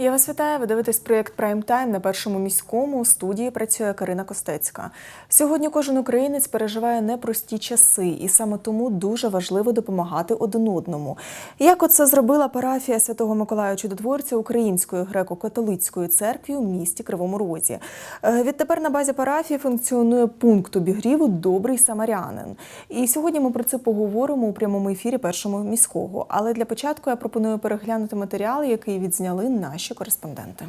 Я вас вітаю. Ви дивитесь проєкт Прайм Тайм на першому міському. У студії працює Карина Костецька. Сьогодні кожен українець переживає непрості часи, і саме тому дуже важливо допомагати один одному. Як оце зробила парафія Святого Миколая Чудотворця Української греко-католицької церкви у місті Кривому Розі. Е, Відтепер на базі парафії функціонує пункт обігріву Добрий самарянин. І сьогодні ми про це поговоримо у прямому ефірі першого міського. Але для початку я пропоную переглянути матеріал, який відзняли наші кореспонденти.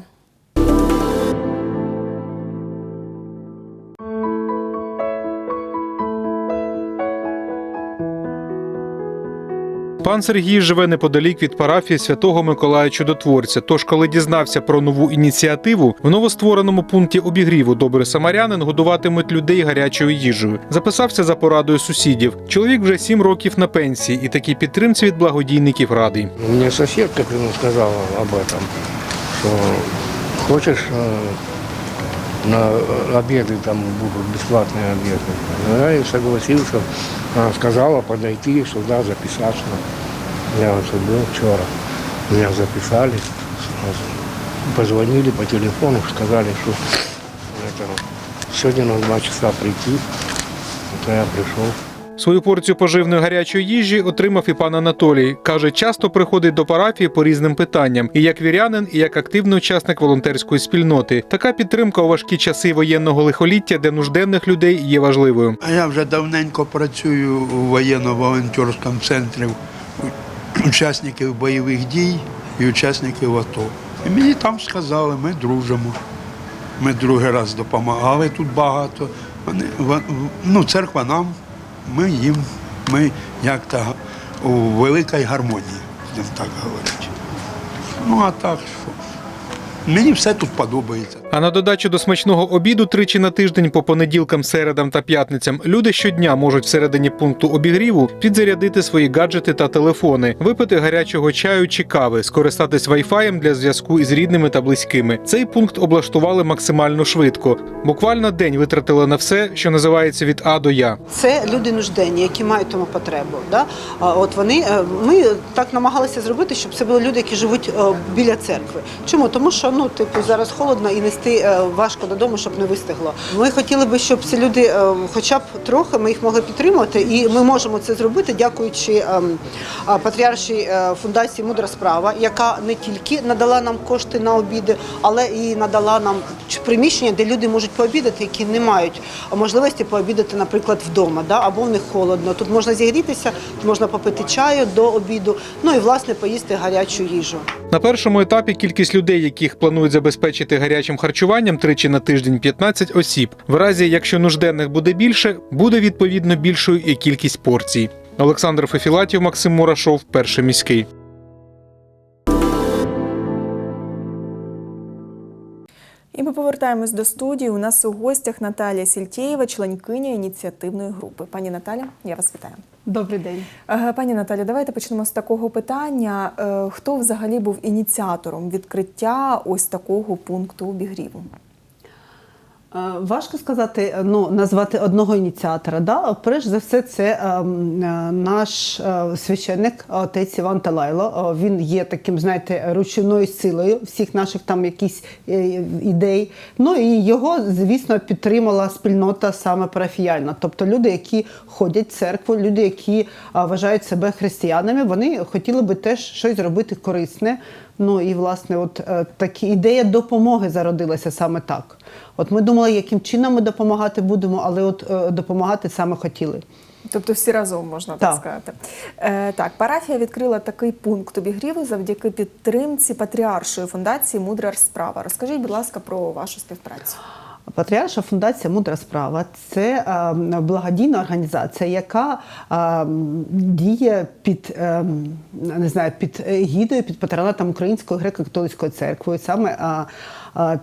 Пан Сергій живе неподалік від парафії святого Миколая Чудотворця. Тож, коли дізнався про нову ініціативу, в новоствореному пункті обігріву добрий самарянин годуватимуть людей гарячою їжею. Записався за порадою сусідів. Чоловік вже сім років на пенсії, і такій підтримці від благодійників радий. Соседка прямо сказала об этом, что хочешь э, на обеды там будут бесплатные обеды. Я и согласился, она сказала подойти сюда записаться. Я вот был вчера, меня записали, позвонили по телефону, сказали, что это, сегодня на два часа прийти. Вот я пришел. Свою порцію поживної гарячої їжі отримав і пан Анатолій. Каже, часто приходить до парафії по різним питанням, і як вірянин, і як активний учасник волонтерської спільноти. Така підтримка у важкі часи воєнного лихоліття для нужденних людей є важливою. А я вже давненько працюю у воєнно-волонтерському центрі учасників бойових дій і учасників АТО. І мені там сказали, ми дружимо. Ми другий раз допомагали тут багато. Вони, ну, церква нам, ми їм, ми як то у великій гармонії, будемо так говорити. Ну а так що. Мені все тут подобається. А на додачу до смачного обіду тричі на тиждень по понеділкам, середам та п'ятницям люди щодня можуть всередині пункту обігріву підзарядити свої гаджети та телефони, випити гарячого чаю чи кави, скористатись вайфаєм для зв'язку із рідними та близькими. Цей пункт облаштували максимально швидко. Буквально день витратили на все, що називається від А до Я. Це люди нужденні, які мають тому потребу. Да? От вони е, ми так намагалися зробити, щоб це були люди, які живуть е, біля церкви. Чому? Тому що ну типу зараз холодно і нести е, важко додому, щоб не вистигло. Ми хотіли би, щоб ці люди, е, хоча б трохи, ми їх могли підтримувати, і ми можемо це зробити, дякуючи ем, патріаршій е, фундації Мудра справа, яка не тільки надала нам кошти на обіди, але і надала нам приміщення, де люди можуть пообідати, які не мають можливості пообідати, наприклад, вдома, да? або в них холодно. Тут можна зігрітися, можна попити чаю до обіду, ну і власне поїсти гарячу їжу. На першому етапі кількість людей, яких планують забезпечити гарячим харчуванням тричі на тиждень 15 осіб. В разі, якщо нужденних буде більше, буде відповідно більшою і кількість порцій. Олександр Фефілатів, Максим Мурашов, перший міський. І ми повертаємось до студії. У нас у гостях Наталія Сільтєєва, членкиня ініціативної групи. Пані Наталя, я вас вітаю. Добрий день. Е, Пані Наталі, давайте почнемо з такого питання. Е, Хто взагалі був ініціатором відкриття ось такого пункту обігріву? Е, Важко сказати, ну назвати одного ініціатора. Да? Перш за все, це ем, е, наш е, священник, отець Іван Талайло. Е, Він є таким, знаєте, ручною силою всіх наших там якісь е, ідей. Ну і його, звісно, підтримала спільнота саме парафіяльна. Тобто люди, які ходять в церкву, люди, які е, вважають себе християнами, вони хотіли би теж щось зробити корисне. Ну і власне, от е, такі ідея допомоги зародилася саме так. От ми думали, яким чином ми допомагати будемо, але от е, допомагати саме хотіли. Тобто всі разом можна так, Так. сказати. Е, так, парафія відкрила такий пункт обігріву завдяки підтримці патріаршої фундації Мудра справа. Розкажіть, будь ласка, про вашу співпрацю. Патріарша фундація Мудра справа це е, благодійна організація, яка е, діє під е, не знаю, під гідою, під патронатом Української греко-католицької церкви, саме е,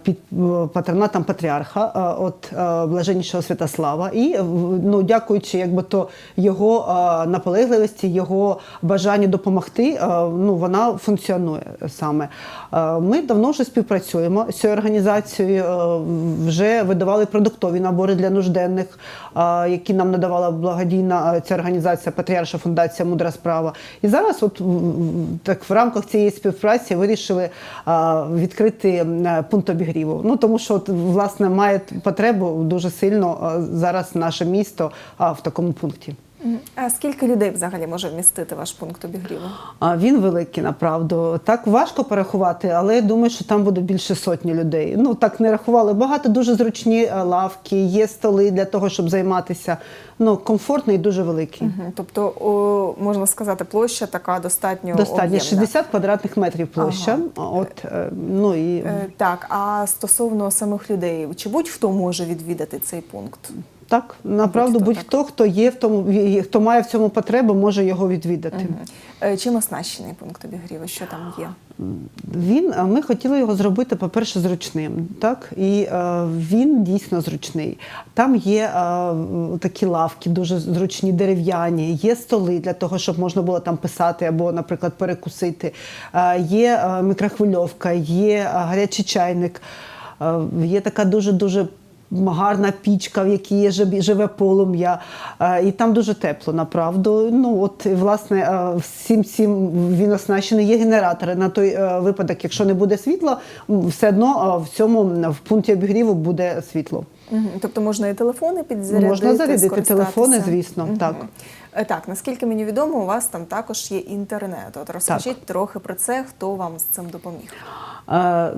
під е, патронатом патріарха, е, от е, блаженнішого Святослава. І е, ну, дякуючи, якби то його е, наполегливості, його бажанню допомогти, е, ну вона функціонує саме. Е, Ми давно вже співпрацюємо з цією організацією. е, Вже видавали продуктові набори для нужденних, які нам надавала благодійна ця організація Патріарша Фундація Мудра справа. І зараз, от так в рамках цієї співпраці, вирішили відкрити е, пункт обігріву. Ну тому що власне має потребу дуже сильно зараз наше місто в такому пункті. А скільки людей взагалі може вмістити ваш пункт обігріву? А він великий, направду. Так важко порахувати, але я думаю, що там буде більше сотні людей. Ну так не рахували. Багато дуже зручні е, лавки, є столи для того, щоб займатися. Ну комфортний і дуже великий. Мгм. Тобто, о, можна сказати, площа така достатньо Достатньо об'ємна. 60 квадратних метрів площа. От е, ну і Е, Так, а стосовно самих людей, чи будь-хто може відвідати цей пункт? Так направду будь-хто будь-хто, хто є в тому, хто має в цьому потребу, може його відвідати. Е, Чим оснащений пункт обігріву? Що там є? Він ми хотіли його зробити, по-перше, зручним. Так і е, він дійсно зручний. Там є е, такі лавки, дуже зручні, дерев'яні, є столи для того, щоб можна було там писати або, наприклад, перекусити. Е, є е, мікрохвильовка, є е, гарячий чайник, е, є така дуже дуже. Гарна пічка, в якій є живе полум'я, Е, і там дуже тепло, направду. Ну от власне е, всім цим він оснащений. Є генератори на той е, випадок, якщо не буде світла, все одно в цьому в пункті обігріву буде світло. Тобто можна і телефони підзарядити, Можна зарядити телефони, звісно, так. Е, Так, наскільки мені відомо, у вас там також є інтернет. От розкажіть трохи про це, хто вам з цим допоміг. Е,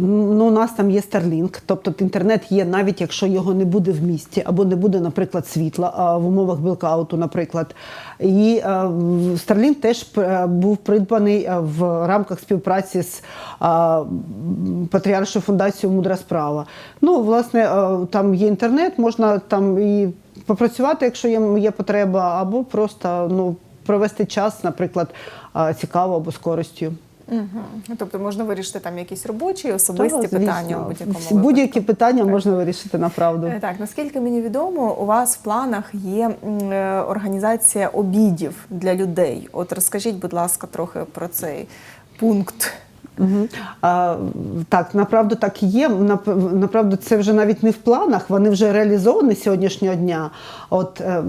Ну, у нас там є Starlink, тобто інтернет є, навіть якщо його не буде в місті, або не буде, наприклад, світла а в умовах білкауту, наприклад. І е, Starlink теж е, був придбаний в рамках співпраці з е, Патріаршою фундацією Мудра справа. Ну, власне, е, там є інтернет, можна там і попрацювати, якщо є, є потреба, або просто ну, провести час, наприклад, цікаво або з користю. Угу. Тобто можна вирішити там якісь робочі, особисті Так, питання у будь-якому Будь-які питання можна вирішити направду. Е, Так, наскільки мені відомо, у вас в планах є е, організація обідів для людей. От розкажіть, будь ласка, трохи про цей пункт. Угу. А, так, направду так і є. Нап- Направду, це вже навіть не в планах, вони вже реалізовані сьогоднішнього дня. От е,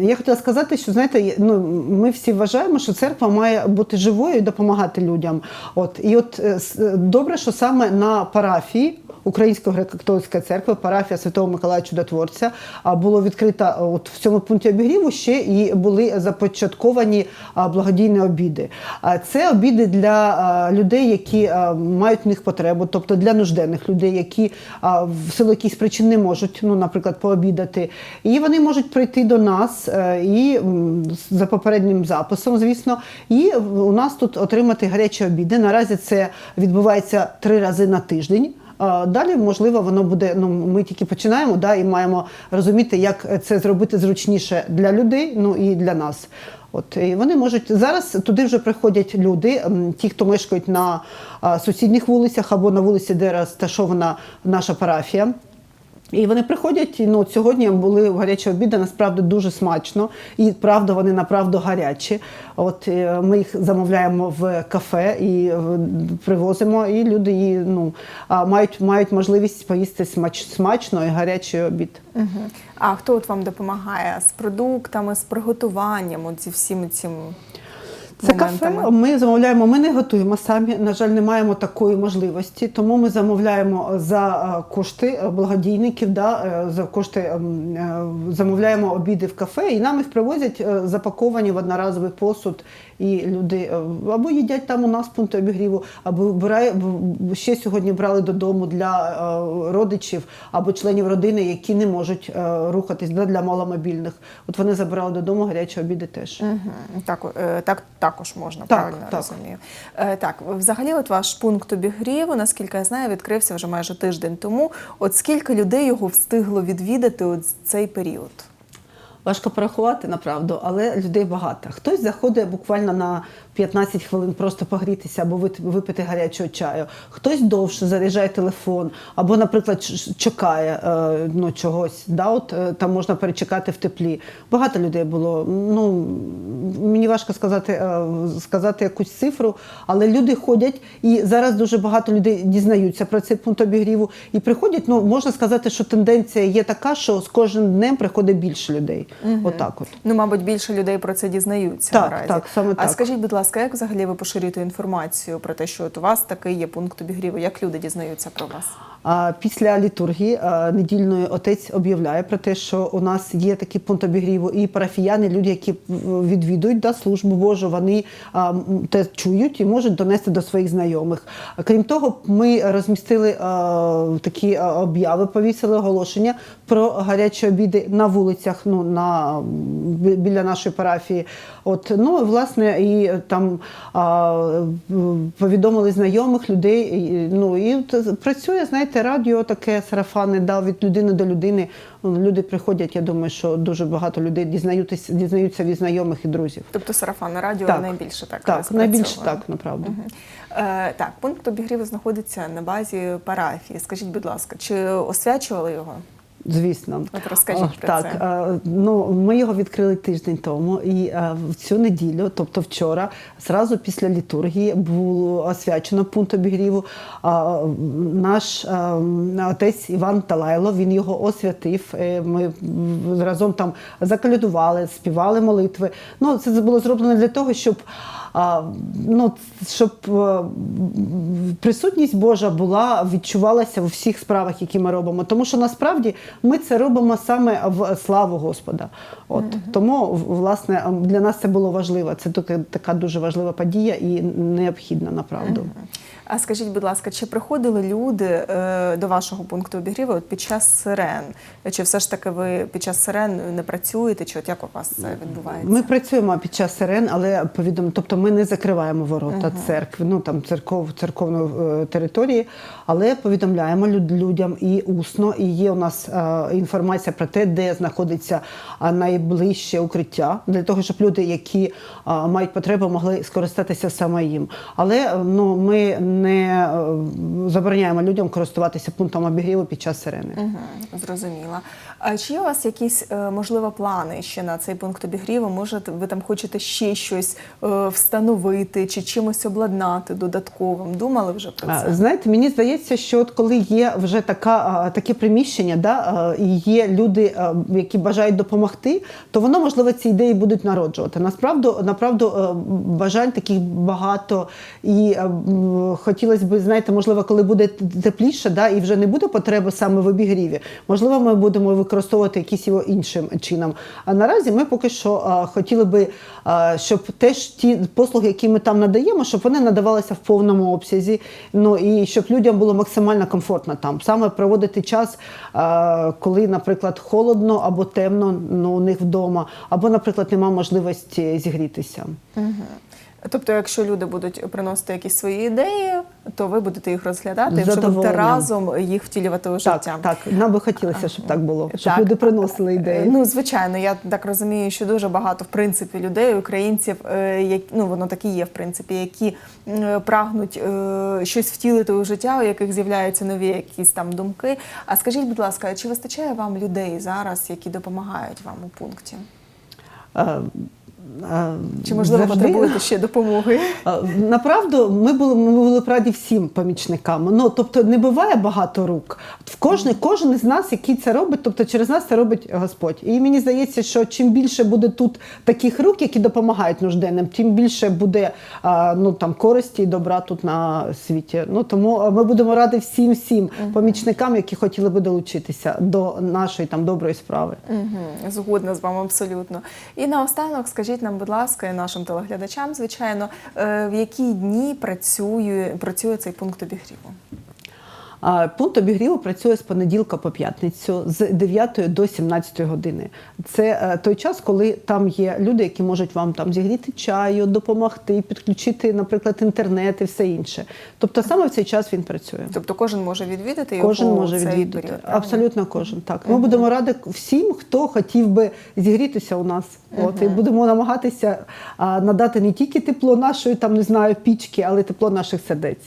я хотіла сказати, що знаєте, ну ми всі вважаємо, що церква має бути живою і допомагати людям. От і от е, е, добре, що саме на парафії. Української греко-католицької церкви, парафія Святого Миколая Чудотворця, було відкрито а, от в цьому пункті обігріву ще і були започатковані благодійні обіди. Це обіди для людей, які мають в них потребу, тобто для нужденних людей, які в силу якихось причин не можуть, ну, наприклад, пообідати. І вони можуть прийти до нас е, і за попереднім записом, звісно, і у нас тут отримати гарячі обіди. Наразі це відбувається три рази на тиждень. Далі, можливо, воно буде. Ну ми тільки починаємо, да, і маємо розуміти, як це зробити зручніше для людей, ну і для нас. От і вони можуть зараз туди вже приходять люди, ті, хто мешкають на сусідніх вулицях або на вулиці, де розташована наша парафія. І вони приходять. Ну, сьогодні були гарячі обіди, насправді дуже смачно. І правда, вони направду гарячі. От е, ми їх замовляємо в кафе і е, привозимо, і люди і, ну, мають, мають можливість поїсти смач, смачно і гарячий обід. Угу. А хто от вам допомагає з продуктами, з приготуванням, от зі всіми цим Це моментами? кафе. Ми замовляємо. Ми не готуємо самі. На жаль, не маємо такої можливості. Тому ми замовляємо за е, кошти благодійників. Да, е, за кошти ем, е, замовляємо обіди в кафе, і нам їх привозять запаковані в одноразовий посуд. І люди е, або їдять там у нас в пункті обігріву, або вбирає ще сьогодні брали додому для е, родичів або членів родини, які не можуть е, рухатись да, для маломобільних. От вони забирали додому гарячі обіди теж. Угу. Так, так також можна, Так, правильно так. розумію. Так, взагалі, от ваш пункт обігріву, наскільки я знаю, відкрився вже майже тиждень тому. От скільки людей його встигло відвідати от цей період? Важко порахувати направду, але людей багато. Хтось заходить буквально на 15 хвилин просто погрітися або випити гарячого чаю. Хтось довше заряджає телефон, або, наприклад, чекає е, ну, чогось. Да? От, е, там можна перечекати в теплі. Багато людей було. Ну, мені важко сказати, е, сказати якусь цифру, але люди ходять, і зараз дуже багато людей дізнаються про цей пункт обігріву і приходять. Ну, можна сказати, що тенденція є така, що з кожним днем приходить більше людей. Отак от. Ну, мабуть, більше людей про це дізнаються Так, наразі. так, саме а так. скажіть, будь ласка, як взагалі ви поширюєте інформацію про те, що от у вас такий є пункт обігріву? Як люди дізнаються про вас? А після літургії а, недільної отець об'являє про те, що у нас є такий пункт обігріву, і парафіяни, люди, які відвідують да, службу Божу, вони а, те чують і можуть донести до своїх знайомих. Крім того, ми розмістили а, такі а, обяви, повісили оголошення про гарячі обіди на вулицях, ну на бі- біля нашої парафії. От ну власне, і там а, повідомили знайомих людей. і, Ну і от працює, знаєте, радіо таке сарафани, да, від людини до людини. Люди приходять. Я думаю, що дуже багато людей дізнаються, дізнаються від знайомих і друзів. Тобто сарафанне радіо Так. найбільше так Так, найбільше так, направду. Е, так, пункт обігріву знаходиться на базі парафії. Скажіть, будь ласка, чи освячували його? Звісно, От розкажіть про так, це. е, Ну ми його відкрили тиждень тому, і е, в цю неділю, тобто вчора, зразу після літургії, було освячено пункт обігріву. Наш е, отець Іван Талайло він його освятив. Ми разом там заколядували, співали молитви. Ну це було зроблено для того, щоб. Ну, щоб е, присутність Божа була, відчувалася у всіх справах, які ми робимо. Тому що насправді ми це робимо саме в славу Господа. От тому, власне, для нас це було важливо. Це така, така дуже важлива подія і необхідна направду. А скажіть, будь ласка, чи приходили люди е, до вашого пункту обігріву от під час сирен? Чи все ж таки ви під час сирен не працюєте? Чи от як у вас це відбувається? Ми працюємо під час сирен, але повідом, тобто ми не закриваємо ворота церкви, ну там церков, церковної е, території, але повідомляємо люд- людям і усно, і є у нас е, інформація про те, де знаходиться найближче укриття, для того, щоб люди, які мають потребу, могли скористатися саме їм. Але е, ну ми не е, забороняємо людям користуватися пунктом обігріву під час сирени. Мгм, Зрозуміла. А чи є у вас якісь можливо плани ще на цей пункт обігріву? Може, ви там хочете ще щось е, встановити чи чимось обладнати додатковим? Думали вже про це? Знаєте, мені здається, що от коли є вже така, таке приміщення, да, і є люди, які бажають допомогти, то воно, можливо, ці ідеї будуть народжувати. Насправду, направду, е, бажань таких багато. І е, хотілося б, знаєте, можливо, коли буде тепліше, да, і вже не буде потреби саме в обігріві, можливо, ми будемо використовувати якісь його іншим чином. А наразі ми поки що хотіли би, щоб теж ті послуги, які ми там надаємо, щоб вони надавалися в повному обсязі. Ну і щоб людям було максимально комфортно там. Саме проводити час, коли, наприклад, холодно або темно ну, у них вдома, або, наприклад, немає можливості зігрітися. Тобто, якщо люди будуть приносити якісь свої ідеї, то ви будете їх розглядати і вже будете разом їх втілювати у життя. Так, так, нам би хотілося, щоб так було, щоб Так. люди приносили ідеї. Ну, звичайно, я так розумію, що дуже багато в принципі людей, українців, е, як ну воно так і є, в принципі, які е, прагнуть е, щось втілити у життя, у яких з'являються нові якісь там думки. А скажіть, будь ласка, чи вистачає вам людей зараз, які допомагають вам у пункті? А, Чи можливо завжди- потребуєте ще допомоги? Направду, ми були, ми були раді всім помічникам. Ну, тобто не буває багато рук. В кожний, кожен із нас, який це робить, тобто через нас це робить Господь. І мені здається, що чим більше буде тут таких рук, які допомагають нужденним, тим більше буде ну, там, користі і добра тут на світі. Ну, тому ми будемо раді всім всім помічникам, які хотіли би долучитися до нашої там доброї справи. Угу, згодна з вами абсолютно. І наостанок скажіть нам, будь ласка, і нашим телеглядачам, звичайно, е, в які дні працює, працює цей пункт обігріву? Пункт обігріву працює з понеділка по п'ятницю з 9 до 17 години. Це е, той час, коли там є люди, які можуть вам там зігріти чаю, допомогти, підключити, наприклад, інтернет і все інше. Тобто саме в цей час він працює. Тобто кожен може відвідати його Кожен може цей відвідати. період. Абсолютно кожен. Так. Ми будемо раді всім, хто хотів би зігрітися у нас. От, і будемо намагатися а, надати не тільки тепло нашої, там не знаю, пічки, але тепло наших сердець.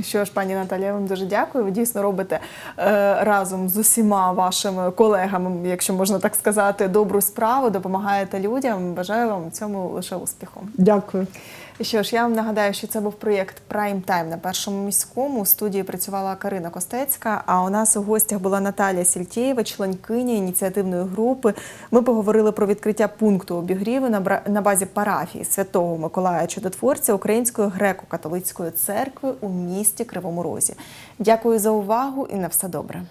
Що ж, пані Наталія, я вам дуже дякую. Дійсно робите е, разом з усіма вашими колегами, якщо можна так сказати, добру справу, допомагаєте людям. Бажаю вам цьому лише успіху. Дякую. Що ж, я вам нагадаю, що це був проєкт Прайм Тайм на першому міському. У студії працювала Карина Костецька. А у нас у гостях була Наталія Сільтєєва, членкиня ініціативної групи. Ми поговорили про відкриття пункту обігріву на базі парафії Святого Миколая Чудотворця Української греко-католицької церкви у місті Кривому Розі. Дякую за увагу і на все добре.